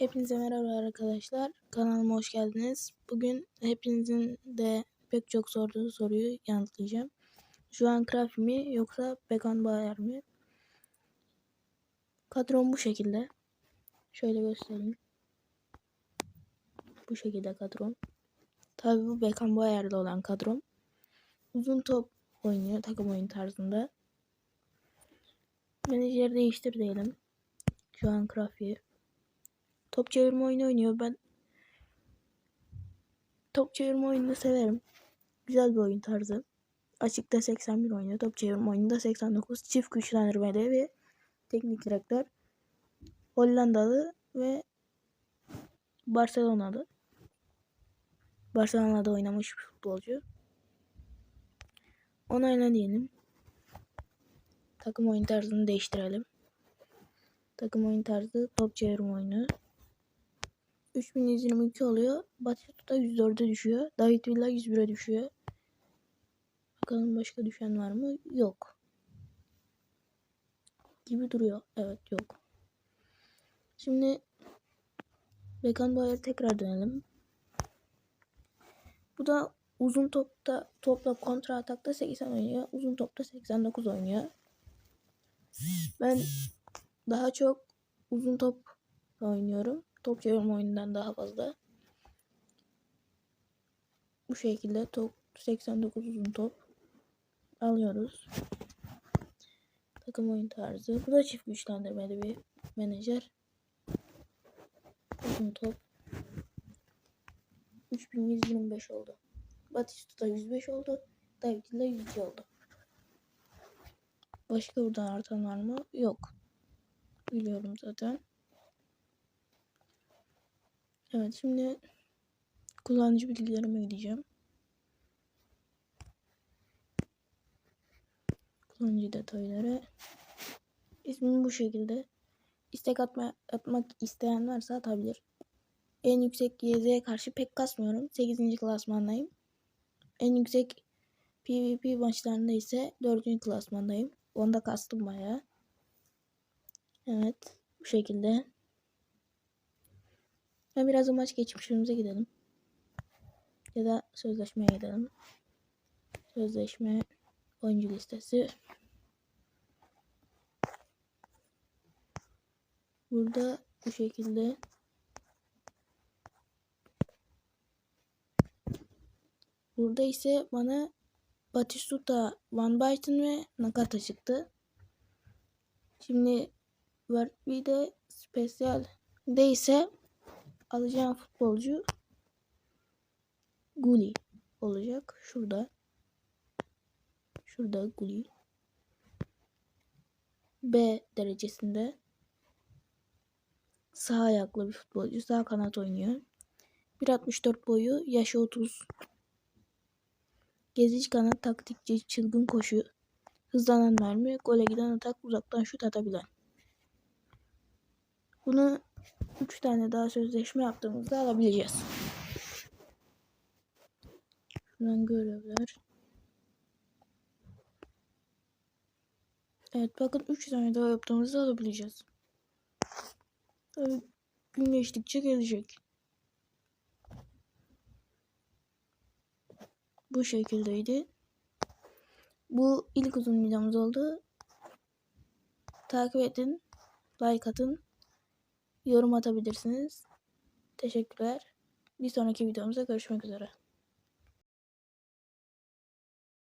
Hepinize merhaba arkadaşlar. Kanalıma hoş geldiniz. Bugün hepinizin de pek çok sorduğu soruyu yanıtlayacağım. Şu an Krafi mi yoksa Bekan Bayer mi? Kadrom bu şekilde. Şöyle göstereyim. Bu şekilde kadrom. Tabii bu Bekan Bayer'de olan kadrom. Uzun top oynuyor takım oyun tarzında. Menajer değiştir diyelim. Şu an Krafi. Top çevirme oyunu oynuyor. Ben top çevirme oyununu severim. Güzel bir oyun tarzı. Açıkta 81 oynuyor. Top çevirme oyununda 89. Çift güçlendirmeli ve teknik direktör. Hollandalı ve Barcelona'lı. Barcelona'da oynamış bir futbolcu. Onayla diyelim. Takım oyun tarzını değiştirelim. Takım oyun tarzı top çevirme oyunu. 3122 oluyor. Batistuta 104'e düşüyor. David Villa 101'e düşüyor. Bakalım başka düşen var mı? Yok. Gibi duruyor. Evet yok. Şimdi Bekan Bayer tekrar dönelim. Bu da uzun topta topla kontra atakta 80 oynuyor. Uzun topta 89 oynuyor. Ben daha çok uzun top oynuyorum. Top çevirme oyundan daha fazla. Bu şekilde top 89 uzun top alıyoruz. Takım oyun tarzı. Bu da çift güçlendirmeli bir menajer. Uzun top. 3125 oldu. Batistuta 105 oldu. David ile 102 oldu. Başka buradan artan var mı? Yok. Biliyorum zaten. Evet şimdi kullanıcı bilgilerime gideceğim. Kullanıcı detayları. İsmim bu şekilde. İstek atma, atmak isteyen varsa atabilir. En yüksek YZ'ye karşı pek kasmıyorum. 8. klasmandayım. En yüksek PvP maçlarında ise 4. klasmandayım. Onda kastım bayağı. Evet. Bu şekilde. Ben biraz da maç geçmişimize gidelim. Ya da sözleşmeye gidelim. Sözleşme oyuncu listesi. Burada bu şekilde Burada ise bana Batistuta, Van Basten ve Nakata çıktı. Şimdi bir de Special de ise alacağım futbolcu Guli olacak. Şurada. Şurada Guli. B derecesinde. Sağ ayaklı bir futbolcu. Sağ kanat oynuyor. 1.64 boyu. Yaşı 30. Gezici kanat taktikçi çılgın koşu. Hızlanan mermi. Gole giden atak uzaktan şut atabilen. Bunu 3 tane daha sözleşme yaptığımızda alabileceğiz. Şuradan görevler. Evet bakın 3 tane daha yaptığımızda alabileceğiz. Tabii gün geçtikçe gelecek. Bu şekildeydi. Bu ilk uzun videomuz oldu. Takip edin. Like atın yorum atabilirsiniz. Teşekkürler. Bir sonraki videomuzda görüşmek üzere.